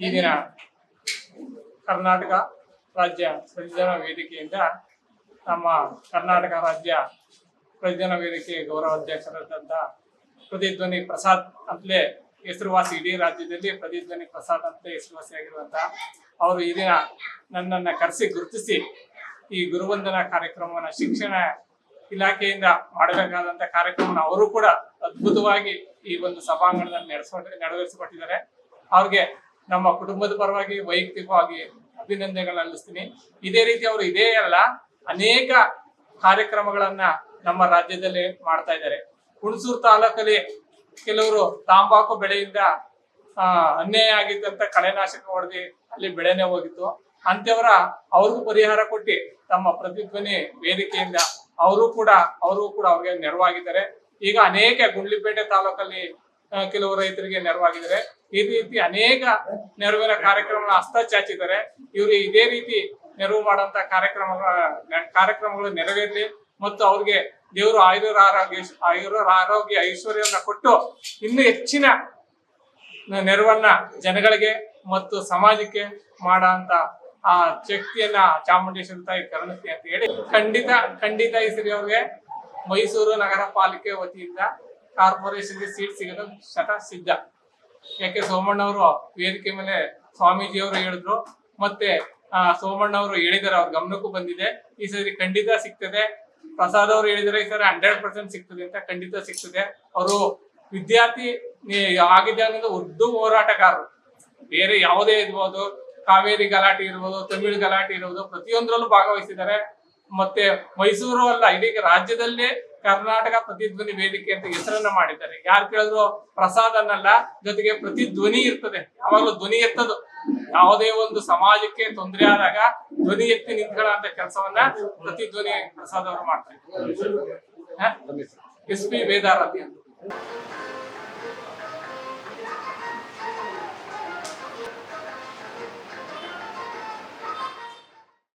ದಿನ ಕರ್ನಾಟಕ ರಾಜ್ಯ ಪ್ರತಿಜನ ವೇದಿಕೆಯಿಂದ ನಮ್ಮ ಕರ್ನಾಟಕ ರಾಜ್ಯ ಪ್ರತಿಜ್ಞಾನ ವೇದಿಕೆ ಗೌರವ ಅಧ್ಯಕ್ಷರಾದಂಥ ಪ್ರತಿಧ್ವನಿ ಪ್ರಸಾದ್ ಅಂತಲೇ ಹೆಸರುವಾಸಿ ಇಡೀ ರಾಜ್ಯದಲ್ಲಿ ಪ್ರತಿಧ್ವನಿ ಪ್ರಸಾದ್ ಅಂತಲೇ ಹೆಸರುವಾಸಿಯಾಗಿರುವಂಥ ಅವರು ಈ ದಿನ ನನ್ನನ್ನು ಕರೆಸಿ ಗುರುತಿಸಿ ಈ ಗುರುವಂದನ ಕಾರ್ಯಕ್ರಮವನ್ನು ಶಿಕ್ಷಣ ಇಲಾಖೆಯಿಂದ ಮಾಡಬೇಕಾದಂಥ ಕಾರ್ಯಕ್ರಮನ ಅವರು ಕೂಡ ಅದ್ಭುತವಾಗಿ ಈ ಒಂದು ಸಭಾಂಗಣದಲ್ಲಿ ನಡೆಸ್ಕೊಂಡು ನೆರವೇರಿಸಿಕೊಟ್ಟಿದ್ದಾರೆ. ಅವ್ರಿಗೆ ನಮ್ಮ ಕುಟುಂಬದ ಪರವಾಗಿ, ವೈಯಕ್ತಿಕವಾಗಿ ಅಭಿನಂದನೆಗಳನ್ನ ಅಲ್ಲಿಸ್ತೀನಿ ಇದೇ ರೀತಿ ಅವರು ಇದೇ ಅಲ್ಲ, ಅನೇಕ ಕಾರ್ಯಕ್ರಮಗಳನ್ನ ನಮ್ಮ ರಾಜ್ಯದಲ್ಲಿ ಮಾಡ್ತಾ ಇದ್ದಾರೆ. ಹುಣಸೂರು ತಾಲೂಕಲ್ಲಿ ಕೆಲವರು ತಾಂಬಾಕು ಬೆಳೆಯಿಂದ ಅನ್ಯಾಯ ಆಗಿದ್ದಂತ ಕಳೆನಾಶಕ ಹೊಡೆದಿ ಅಲ್ಲಿ ಬೆಳೆನೇ ಹೋಗಿತ್ತು. ಅಂತವರ ಅವ್ರಿಗೂ ಪರಿಹಾರ ಕೊಟ್ಟು ತಮ್ಮ ಪ್ರತಿಧ್ವನಿ ವೇದಿಕೆಯಿಂದ ಅವರು ಕೂಡ ಅವರು ಕೂಡ ಅವ್ರಿಗೆ ನೆರವಾಗಿದ್ದಾರೆ. ಈಗ ಅನೇಕ ಗುಂಡ್ಲಿಪೇಟೆ ತಾಲೂಕಲ್ಲಿ ಕೆಲವು ರೈತರಿಗೆ ನೆರವಾಗಿದ್ದಾರೆ. ಈ ರೀತಿ ಅನೇಕ ನೆರವಿನ ಕಾರ್ಯಕ್ರಮಗಳ ಹಸ್ತ ಚಾಚಿದ್ದಾರೆ. ಇವರು ಇದೇ ರೀತಿ ನೆರವು ಮಾಡುವಂತ ಕಾರ್ಯಕ್ರಮಗಳ, ಕಾರ್ಯಕ್ರಮಗಳು ನೆರವೇರಲಿ ಮತ್ತು ಅವ್ರಿಗೆ ದೇವರು ಆಯುರ ಆರೋಗ್ಯ ಆಯುರ ಆರೋಗ್ಯ ಐಶ್ವರ್ಯವನ್ನ ಕೊಟ್ಟು ಇನ್ನೂ ಹೆಚ್ಚಿನ ನೆರವನ್ನ ಜನಗಳಿಗೆ ಮತ್ತು ಸಮಾಜಕ್ಕೆ ಮಾಡುವಂತ ಆ ಶಕ್ತಿಯನ್ನ ಚಾಮುಂಡೇಶ್ವರಿ ತಾಯಿ ಕರುಣಿಸ್ತೀನಿ ಅಂತ ಹೇಳಿ ಖಂಡಿತ ಖಂಡಿತ ಈ ಅವ್ರಿಗೆ ಮೈಸೂರು ನಗರ ಪಾಲಿಕೆ ವತಿಯಿಂದ ಕಾರ್ಪೊರೇಷನ್ಗೆ ಸೀಟ್ ಸಿಗೋದು ಶತ ಸಿದ್ಧ. ಯಾಕೆ ಸೋಮಣ್ಣವರು ವೇದಿಕೆ ಮೇಲೆ ಸ್ವಾಮೀಜಿಯವರು ಹೇಳಿದ್ರು. ಮತ್ತೆ, ಆ, ಸೋಮಣ್ಣವರು ಹೇಳಿದ್ದಾರೆ, ಅವ್ರ ಗಮನಕ್ಕೂ ಬಂದಿದೆ. ಈ ಸರಿ ಖಂಡಿತ ಸಿಗ್ತದೆ. ಪ್ರಸಾದ್ ಅವರು ಹೇಳಿದರೆ ಈ ಸರಿ ಹಂಡ್ರೆಡ್ ಪರ್ಸೆಂಟ್ ಸಿಗ್ತದೆ ಅಂತ ಖಂಡಿತ ಸಿಗ್ತದೆ. ಅವರು ವಿದ್ಯಾರ್ಥಿ ಆಗಿದೆ ಅನ್ನೋದು ಉರ್ದು ಹೋರಾಟಗಾರರು. ಬೇರೆ ಯಾವುದೇ ಇರ್ಬೋದು, ಕಾವೇರಿ ಗಲಾಟೆ ಇರ್ಬೋದು, ತಮಿಳು ಗಲಾಟೆ ಇರ್ಬೋದು, ಪ್ರತಿಯೊಂದರಲ್ಲೂ ಭಾಗವಹಿಸಿದ್ದಾರೆ. ಮತ್ತೆ ಮೈಸೂರು ಅಲ್ಲ ಇಡೀ ರಾಜ್ಯದಲ್ಲೇ ಕರ್ನಾಟಕ ಪ್ರತಿಧ್ವನಿ ವೇದಿಕೆ ಅಂತ ಹೆಸರನ್ನ ಮಾಡಿದ್ದಾರೆ. ಯಾರು ಕೇಳಿದ್ರು ಪ್ರಸಾದ್ ಅನ್ನಲ್ಲ, ಜೊತೆಗೆ ಪ್ರತಿಧ್ವನಿ ಇರ್ತದೆ. ಯಾವಾಗಲೂ ಧ್ವನಿ ಎತ್ತದು. ಯಾವುದೇ ಒಂದು ಸಮಾಜಕ್ಕೆ ತೊಂದರೆ ಆದಾಗ ಧ್ವನಿ ಎತ್ತಿ ನಿಂತ್ಕೊಳ್ಳೋ ಕೆಲಸವನ್ನ ಪ್ರತಿಧ್ವನಿ ಪ್ರಸಾದ್ ಅವರು ಮಾಡ್ತಾರೆ. ಎಸ್ ಪಿ ವೇದಾರಾಧ್ಯ ಅಂತ.